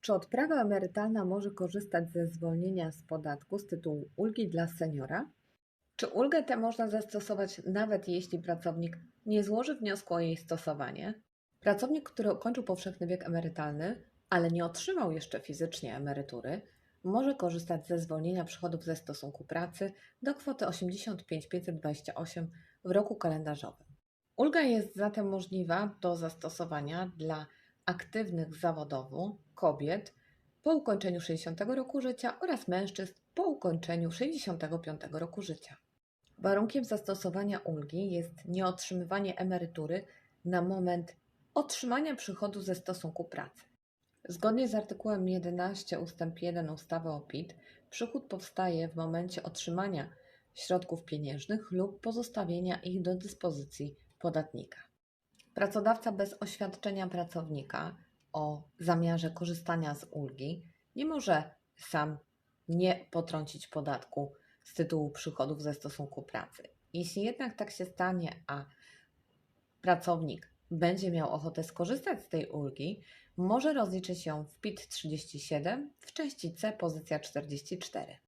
Czy odprawa emerytalna może korzystać ze zwolnienia z podatku z tytułu ulgi dla seniora? Czy ulgę tę można zastosować nawet jeśli pracownik nie złoży wniosku o jej stosowanie? Pracownik, który ukończył powszechny wiek emerytalny, ale nie otrzymał jeszcze fizycznie emerytury, może korzystać ze zwolnienia przychodów ze stosunku pracy do kwoty 85 528 w roku kalendarzowym. Ulga jest zatem możliwa do zastosowania dla aktywnych zawodowo kobiet po ukończeniu 60 roku życia oraz mężczyzn po ukończeniu 65 roku życia. Warunkiem zastosowania ulgi jest nieotrzymywanie emerytury na moment otrzymania przychodu ze stosunku pracy. Zgodnie z artykułem 11 ust. 1 ustawy o PIT, przychód powstaje w momencie otrzymania środków pieniężnych lub pozostawienia ich do dyspozycji podatnika. Pracodawca bez oświadczenia pracownika o zamiarze korzystania z ulgi nie może sam nie potrącić podatku z tytułu przychodów ze stosunku pracy. Jeśli jednak tak się stanie, a pracownik będzie miał ochotę skorzystać z tej ulgi, może rozliczyć ją w PIT 37 w części C pozycja 44.